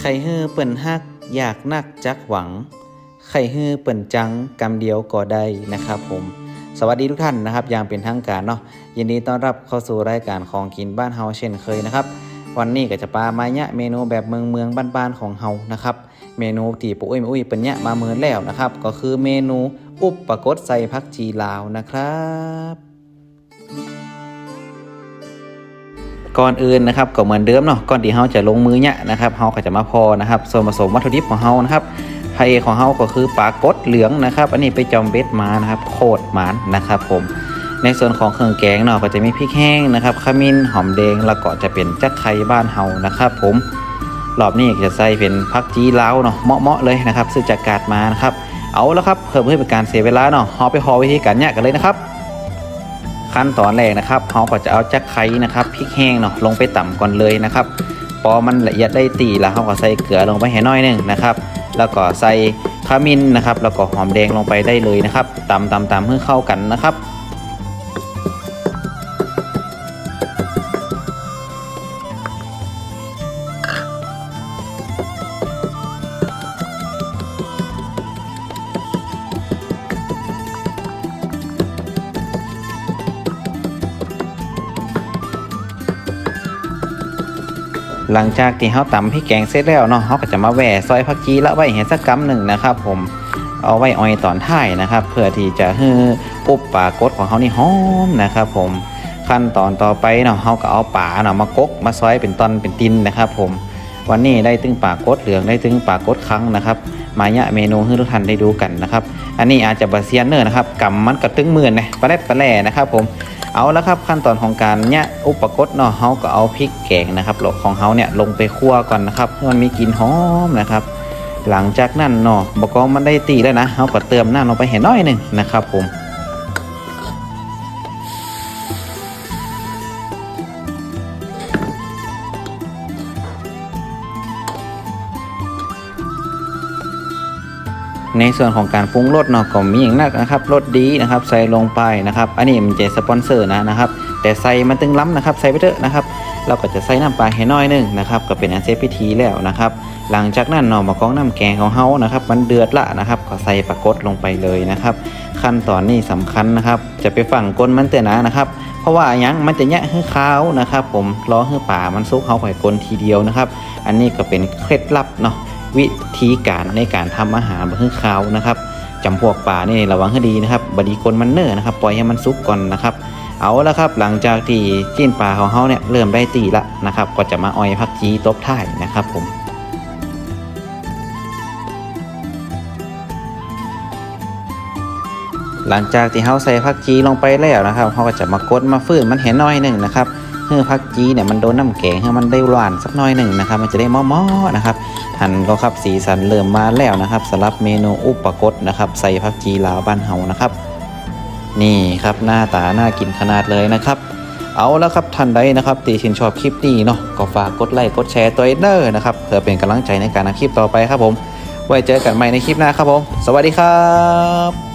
ใครฮื้อเปิ่นฮักอยากนักจักหวังใครฮื้อเปิ่นจังกำเดียวก็ได้นะครับผม สวัสดีทุกท่านนะครับอย่างเป็นทางการเนาะยินดีต้อนรับเข้าสู่รายการของกินบ้านเฮาเช่นเคยนะครับ วันนี้ก็จะปามาเนี่ยเมนูแบบเมืองเมืองบ้านๆของเฮานะครับเมนูที่ปุ้ยอุ้ยเป็นเนี่ยมาเมือนแล้วนะครับ ก็คือเมนูอุปปกดใส่ผักจีลาวนะครับ ก่อนอื่นนะครับก็เหมือนเดิมเนาะก่อนที่เฮาจะลงมือเนี่ยนะครับเฮาก็จะมาพอนะครับส่วนผสมวัตถุดิบของเฮานะครับไทยของเฮาก็คือปลากดเหลืองนะครับ อันนี้ไปจอมเบ็ดมานะครับโคตรหมานนะครับผมในส่วนของเครื่องแกงเนาะก็จะมีพริกแห้งนะครับขมิ้นหอมแดงแล้วก็จะเป็นจักไข่บ้านเฮานะครับผมรอบนี้จะใส่เป็นผักจีลาวเนาะเหมาะๆเลยนะครับซื้อจากกาดมานะครับเอาแล้วครับเพื่อเพื่อเป็นการเสียเวลาเนาะเฮาไปหอวิธีการเนี่ยกันเลยนะครับ ขั้นตอนแรกนะครับเราก็จะเอาจักไข่นะครับพริกแห้งเนาะลงไปต่ำก่อนเลยนะครับพอมันละเอียดได้ตีแล้วเราก็ใส่เกลือลงไปให้น้อยนึงนะครับ แล้วก็ใส่ขมิ้นนะครับ แล้วก็หอมแดงลงไปได้เลยนะครับตำตำตำให้เข้ากันนะครับ หลังจากที่เขาตำพริกแกงเสร็จแล้วเนาะเขาก็จะมาแหว่ซอยผักชีละไว้เห็นสักกำหนึ่งนะครับ ผมเอาไว้ออยตอนท้ายนะครับ เพื่อที่จะให้อุบปลากดของเขานี่หอมนะครับ ผมขั้นตอนต่อไปเนาะเขาก็เอาป่าเนาะมากกมาซอยเป็นตอนเป็นตินนะครับ ผมวันนี้ได้ตึงปลากดเหลืองได้ตึงปลากดครั้งนะครับ มาเนี่ยเมนูให้ทุกท่านได้ดูกันนะครับ อันนี้อาจจะบาเซียนเนอร์นะครับกำมันกระตึงหมื่นนะปลาแรดปลาแหล่นะครับ ผม เอาแล้วครับขั้นตอนของการเนี่ยอุปกรณ์เนาะเฮาก็เอาพริกแกงนะครับหลของเฮาเนี่ยลงไปคั่วก่อนนะครับให้มันมีกลิ่นหอมนะครับ หลังจากนั้นเนาะบกอมันได้ตีแล้วนะเฮาก็เติมน้ำลงไปเห็นน้อยหนึ่งนะครับผม ในส่วนของการปรุงรสเนาะก็มีอย่างนักนะครับรสดีนะครับใส่ลงไปนะครับอันนี้มันจะสปอนเซอร์นะนะครับแต่ใส่มันตึงล้ำนะครับใส่ไปเถอะนะครับเราก็จะใส่น้ำปลาให้น้อยนึงนะครับก็เป็นอันเซฟพิธีแล้วนะครับหลังจากนั้นเนาะมากองน้ำแกงของเฮานะครับมันเดือดละนะครับก็ใส่ปลากดลงไปเลยนะครับขั้นตอนนี้สำคัญนะครับจะไปฝั่งก้นมันเตนะนะครับเพราะว่ายังมันจะแยะให้ขาวนะครับ ผมรอให้ป่ามันซุกเฮาไข่ก้นทีเดียวนะครับ อันนี้ก็เป็นเคล็ดลับเนาะ วิธีการในการทำอาหารบะฮึขาวนะครับจำพวกป่านี่ระวังให้ดีนะครับบดีกลมันเนอร์นะครับปล่อยให้มันซุกก่อนนะครับ เอาละครับหลังจากที่จิ้นปลาของเขาเนี่ยเริ่มได้ตีละนะครับ ก็จะมาออยพักจีตบท้ายนะครับผมหลังจากที่เขาใส่ผักจีลงไปแล้วนะครับเขาก็จะมากดมาฟื้นมันเห็นน้อยหนึ่งนะครับ เพื่อผักจีเนี่ยมันโดนน้ำแกงให้มันได้หวานสักน้อยหนึ่งนะครับ มันจะได้ม้อๆนะครับหันก็ครับสีสันเริ่มมาแล้วนะครับสำหรับเมนูอุปกดนะครับใส่ผักจีลาวบ้านเฮานะครับ นี่ครับหน้าตาน่ากินขนาดเลยนะครับเอาแล้วครับท่านใดนะครับตีชินชอบคลิปนี้เนาะก็ฝากกดไลค์กดแชร์ตัวเดอร์นะครับเพื่อเป็นกำลังใจในการทำคลิปต่อไปครับผม ไว้เจอกันใหม่ในคลิปหน้าครับผม สวัสดีครับ